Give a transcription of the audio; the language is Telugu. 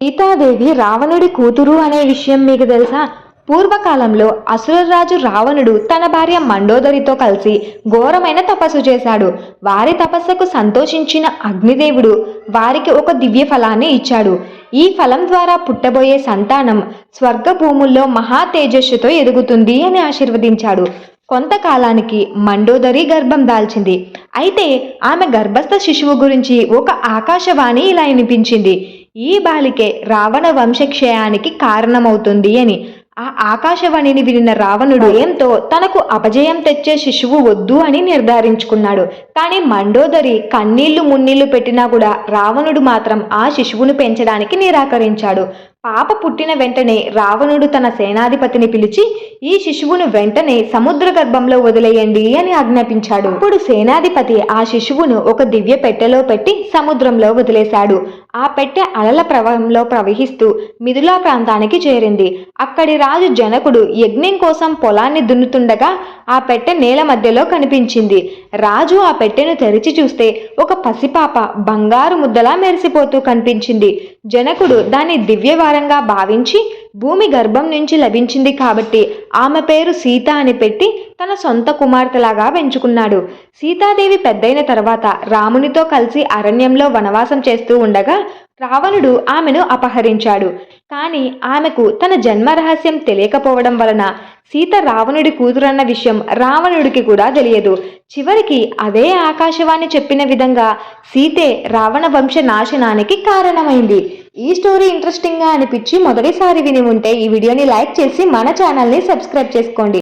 సీతాదేవి రావణుడి కూతురు అనే విషయం మీకు తెలుసా? పూర్వకాలంలో అసురరాజు రావణుడు తన భార్య మండోదరితో కలిసి ఘోరమైన తపస్సు చేశాడు. వారి తపస్సుకు సంతోషించిన అగ్నిదేవుడు వారికి ఒక దివ్య ఫలాన్ని ఇచ్చాడు. ఈ ఫలం ద్వారా పుట్టబోయే సంతానం స్వర్గ భూముల్లో మహా తేజస్సుతో ఎదుగుతుంది అని ఆశీర్వదించాడు. కొంతకాలానికి మండోదరి గర్భం దాల్చింది. అయితే ఆమె గర్భస్థ శిశువు గురించి ఒక ఆకాశవాణి ఇలా వినిపించింది. ఈ బాలికే రావణ వంశక్షయానికి కారణమవుతుంది అని. ఆ ఆకాశవాణిని వినిన రావణుడు ఏంతో తనకు అపజయం తెచ్చే శిశువు వద్దు అని నిర్ధారించుకున్నాడు. కానీ మండోదరి కన్నీళ్ళు మున్నీళ్ళు పెట్టినా కూడా రావణుడు మాత్రం ఆ శిశువును పెంచడానికి నిరాకరించాడు. పాప పుట్టిన వెంటనే రావణుడు తన సేనాధిపతిని పిలిచి ఈ శిశువును వెంటనే సముద్ర గర్భంలో వదిలేయండి అని ఆజ్ఞాపించాడు. అప్పుడు సేనాధిపతి ఆ శిశువును ఒక దివ్య పెట్టెలో పెట్టి సముద్రంలో వదిలేశాడు. ఆ పెట్టె అలల ప్రవాహంలో ప్రవహిస్తూ మిథులా ప్రాంతానికి చేరింది. అక్కడి రాజు జనకుడు యజ్ఞం కోసం పొలాన్ని దున్నుతుండగా ఆ పెట్టె నేల మధ్యలో కనిపించింది. రాజు ఆ పెట్టెను తెరిచి చూస్తే ఒక పసిపాప బంగారు ముద్దలా మెరిసిపోతూ కనిపించింది. జనకుడు దాని దివ్యవార ఆధారంగా భావించి భూమి గర్భం నుంచి లభించింది కాబట్టి ఆమె పేరు సీత అని పెట్టి తన సొంత కుమార్తెలాగా పెంచుకున్నాడు. సీతాదేవి పెద్దయిన తర్వాత రామునితో కలిసి అరణ్యంలో వనవాసం చేస్తూ ఉండగా రావణుడు ఆమెను అపహరించాడు. కానీ ఆమెకు తన జన్మ రహస్యం తెలియకపోవడం వలన సీత రావణుడి కూతురన్న విషయం రావణుడికి కూడా తెలియదు. చివరికి అదే ఆకాశవాణి చెప్పిన విధంగా సీతే రావణ వంశ నాశనానికి కారణమైంది. ఈ స్టోరీ ఇంట్రెస్టింగ్గా అనిపించి మొదటిసారి విని ఉంటే ఈ వీడియోని లైక్ చేసి మన ఛానల్ని సబ్స్క్రైబ్ చేసుకోండి.